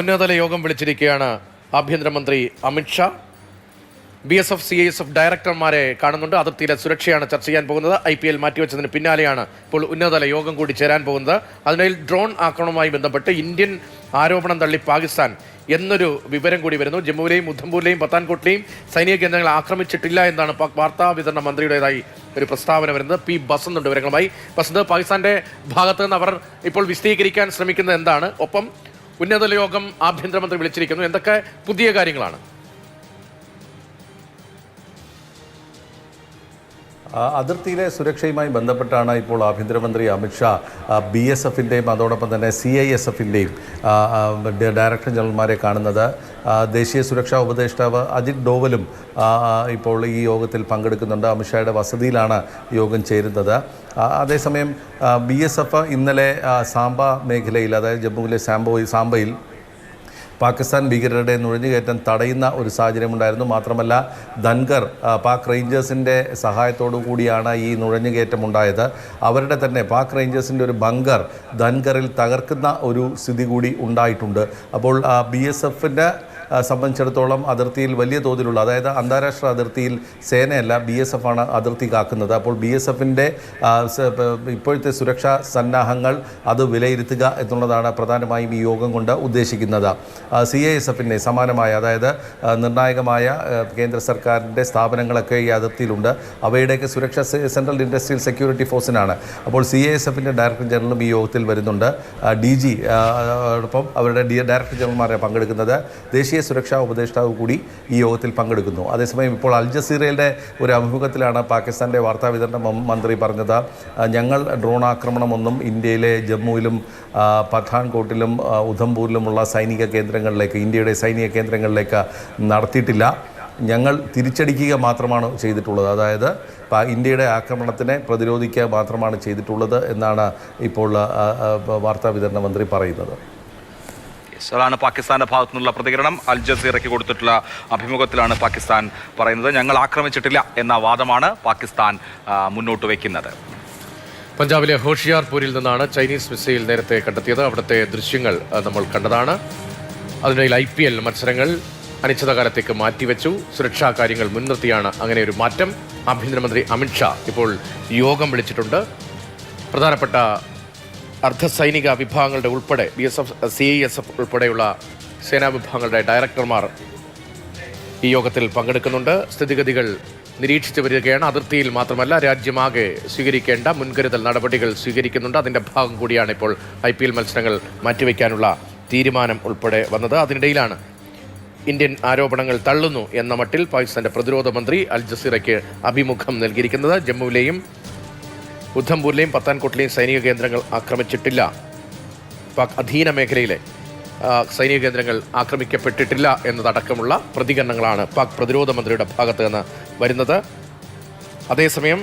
ഉന്നതതല യോഗം വിളിച്ചിരിക്കുകയാണ് ആഭ്യന്തരമന്ത്രി Amit Shah B S F C S F ഡയറക്ടർമാരെ കാണുന്നുണ്ട്. അതിർത്തിയിലെ സുരക്ഷയാണ് ചർച്ച ചെയ്യാൻ പോകുന്നത്. ഐ പി എൽ മാറ്റിവെച്ചതിന് പിന്നാലെയാണ് ഇപ്പോൾ ഉന്നതതല യോഗം കൂടി ചേരാൻ പോകുന്നത്. അതിനിടയിൽ ഡ്രോൺ ആക്രമണവുമായി ബന്ധപ്പെട്ട് ഇന്ത്യൻ ആരോപണം തള്ളി പാകിസ്ഥാൻ എന്നൊരു വിവരം കൂടി വരുന്നു. ജമ്മുവിലെയും ഉദ്ധംപൂരിലെയും പത്താൻകോട്ടിലെയും സൈനിക കേന്ദ്രങ്ങൾ ആക്രമിച്ചിട്ടില്ല എന്നാണ് വാർത്താ വിതരണ മന്ത്രിയുടേതായി ഒരു പ്രസ്താവന വരുന്നത്. പി ബസന്തുണ്ട് വിവരങ്ങളുമായി. ബസന്ത് പാകിസ്ഥാന്റെ ഭാഗത്ത് നിന്ന് അവർ ഇപ്പോൾ വിശദീകരിക്കാൻ ശ്രമിക്കുന്നത് എന്താണ്? ഒപ്പം ഉന്നതതല യോഗം ആഭ്യന്തരമന്ത്രി വിളിച്ചിരിക്കുന്നു. എന്തൊക്കെ പുതിയ കാര്യങ്ങളാണ്? അതിർത്തിയിലെ സുരക്ഷയുമായി ബന്ധപ്പെട്ടാണ് ഇപ്പോൾ ആഭ്യന്തരമന്ത്രി അമിത്ഷാ ബി എസ് എഫിന്റെയും അതോടൊപ്പം തന്നെ സി ഐ എസ് എഫിന്റെയും ഡയറക്ടർ ജനറൽമാരെ കാണുന്നത്. ദേശീയ സുരക്ഷാ ഉപദേഷ്ടാവ് അജിത് ഡോവലും ഇപ്പോൾ ഈ യോഗത്തിൽ പങ്കെടുക്കുന്നുണ്ട്. അമിത്ഷായുടെ വസതിയിലാണ് യോഗം ചേരുന്നത്. അതേസമയം ബി എസ് എഫ് ഇന്നലെ സാംബ മേഖലയിൽ അതായത് ജമ്മുവിലെ സാംബോ സാംബയിൽ പാകിസ്ഥാൻ ഭീകരരുടെ നുഴഞ്ഞുകയറ്റം തടയുന്ന ഒരു സാഹചര്യമുണ്ടായിരുന്നു. മാത്രമല്ല ധൻഗർ പാക് റേഞ്ചേഴ്സിന്റെ സഹായത്തോടു കൂടിയാണ് ഈ നുഴഞ്ഞുകയറ്റം ഉണ്ടായത് അവരുടെ തന്നെ പാക് റേഞ്ചേഴ്സിന്റെ ഒരു ബങ്കർ ധൻഗറിൽ തകർക്കുന്ന ഒരു സ്ഥിതി കൂടി ഉണ്ടായിട്ടുണ്ട്. അപ്പോൾ ബി എസ് എഫിന്റെ സംബന്ധിച്ചിടത്തോളം അതിർത്തിയിൽ വലിയ തോതിലുള്ള അതായത് അന്താരാഷ്ട്ര അതിർത്തിയിൽ സേനയല്ല ബി എസ് എഫ് ആണ് അതിർത്തി കാക്കുന്നത്. അപ്പോൾ ബി എസ് എഫിന്റെ ഇപ്പോഴത്തെ സുരക്ഷാ സന്നാഹങ്ങൾ അത് വിലയിരുത്തുക എന്നുള്ളതാണ് പ്രധാനമായും ഈ യോഗം കൊണ്ട് ഉദ്ദേശിക്കുന്നത്. സി ഐ എസ് എഫിന്റെ സമാനമായ അതായത് നിർണായകമായ കേന്ദ്ര സർക്കാരിന്റെ സ്ഥാപനങ്ങളൊക്കെ ഈ അതിർത്തിയിലുണ്ട്. അവയുടെയൊക്കെ സുരക്ഷ സെൻട്രൽ ഇൻഡസ്ട്രിയൽ സെക്യൂരിറ്റി ഫോഴ്സിനാണ്. അപ്പോൾ സി ഐ എസ് എഫിന്റെ ഡയറക്ടർ ജനറലും ഈ യോഗത്തിൽ വരുന്നുണ്ട്. ഡി ജി ഒപ്പം അവരുടെ ഡയറക്ടർ ജനറൽമാരെ പങ്കെടുക്കുന്നത്. ദേശീയ സുരക്ഷാ ഉപദേഷ്ടാവ് കൂടി ഈ യോഗത്തിൽ പങ്കെടുക്കുന്നു. അതേസമയം ഇപ്പോൾ അൽ ജസീറയുടെ ഒരു അഭിമുഖത്തിലാണ് പാകിസ്ഥാന്റെ വാർത്താ വിതരണ മന്ത്രി പറഞ്ഞത്. ഞങ്ങൾ ഡ്രോൺ ആക്രമണമൊന്നും ഇന്ത്യയിലെ ജമ്മുവിലും പഠാൻകോട്ടിലും ഉധംപൂരിലുമുള്ള സൈനിക കേന്ദ്രങ്ങളിലേക്ക് ഇന്ത്യയുടെ സൈനിക കേന്ദ്രങ്ങളിലേക്ക് നടത്തിയിട്ടില്ല. ഞങ്ങൾ തിരിച്ചടിക്കുക മാത്രമാണ് ചെയ്തിട്ടുള്ളത്. അതായത് ഇന്ത്യയുടെ ആക്രമണത്തിനെ പ്രതിരോധിക്കുക മാത്രമാണ് ചെയ്തിട്ടുള്ളത് എന്നാണ് ഇപ്പോൾ വാർത്താ വിതരണ മന്ത്രി പറയുന്നത്. യെസ്, അതാണ് പാകിസ്ഥാന്റെ ഭാഗത്തു നിന്നുള്ള പ്രതികരണം. അൽ ജസീറയ്ക്ക് കൊടുത്തിട്ടുള്ള അഭിമുഖത്തിലാണ് പാകിസ്ഥാൻ പറയുന്നത്. ഞങ്ങൾ ആക്രമിച്ചിട്ടില്ല എന്ന വാദമാണ് പാകിസ്ഥാൻ മുന്നോട്ട് വയ്ക്കുന്നത് പഞ്ചാബിലെ ഹോഷിയാർപൂരിൽ നിന്നാണ് ചൈനീസ് മിസൈൽ നേരത്തെ കണ്ടെത്തിയത്. അവിടുത്തെ ദൃശ്യങ്ങൾ നമ്മൾ കണ്ടതാണ്. അതിനിടയിൽ ഐ പി എൽ മത്സരങ്ങൾ അനിശ്ചിതകാലത്തേക്ക് മാറ്റിവെച്ചു. സുരക്ഷാ കാര്യങ്ങൾ മുൻനിർത്തിയാണ് അങ്ങനെ ഒരു മാറ്റം. ആഭ്യന്തരമന്ത്രി അമിത്ഷാ ഇപ്പോൾ യോഗം വിളിച്ചിട്ടുണ്ട്. പ്രധാനപ്പെട്ട അർദ്ധസൈനിക വിഭാഗങ്ങളുടെ ഉൾപ്പെടെ B S F C I S F ഉൾപ്പെടെയുള്ള സേനാ വിഭാഗങ്ങളുടെ ഡയറക്ടർമാർ ഈ യോഗത്തിൽ പങ്കെടുക്കുന്നുണ്ട്. സ്ഥിതിഗതികൾ നിരീക്ഷിച്ചു വരികയാണ്. അതിർത്തിയിൽ മാത്രമല്ല രാജ്യമാകെ സ്വീകരിക്കേണ്ട മുൻകരുതൽ നടപടികൾ സ്വീകരിക്കുന്നുണ്ട്. അതിന്റെ ഭാഗം കൂടിയാണ് ഇപ്പോൾ ഐ പി എൽ മത്സരങ്ങൾ മാറ്റിവെക്കാനുള്ള തീരുമാനം ഉൾപ്പെടെ വന്നത്. അതിനിടയിലാണ് ഇന്ത്യൻ ആരോപണങ്ങൾ തള്ളുന്നു എന്ന മട്ടിൽ പാകിസ്ഥാന്റെ പ്രതിരോധ മന്ത്രി അൽ ജസീറയ്ക്ക് അഭിമുഖം നൽകിയിരിക്കുന്നത്. ജമ്മുവിലെയും ഉദ്ധംപൂരിലെയും പത്താൻകോട്ടിലെയും സൈനിക കേന്ദ്രങ്ങൾ ആക്രമിച്ചിട്ടില്ല. പാക് അധീന മേഖലയിലെ സൈനിക കേന്ദ്രങ്ങൾ ആക്രമിക്കപ്പെട്ടിട്ടില്ല എന്നതടക്കമുള്ള പ്രതികരണങ്ങളാണ് പാക് പ്രതിരോധ മന്ത്രിയുടെ ഭാഗത്ത് നിന്ന് വരുന്നത്. അതേസമയം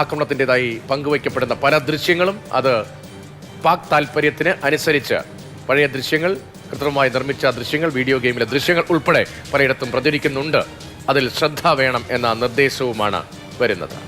ആക്രമണത്തിന്റെതായി പങ്കുവയ്ക്കപ്പെടുന്ന പല ദൃശ്യങ്ങളും അത് പാക് താൽപ്പര്യത്തിന് അനുസരിച്ച് പഴയ ദൃശ്യങ്ങൾ കൃത്രിമമായി നിർമ്മിച്ച ദൃശ്യങ്ങൾ വീഡിയോ ഗെയിമിലെ ദൃശ്യങ്ങൾ ഉൾപ്പെടെ പലയിടത്തും പ്രചരിക്കുന്നുണ്ട്. അതിൽ ശ്രദ്ധ വേണം എന്ന നിർദ്ദേശവുമാണ് വരുന്നത്.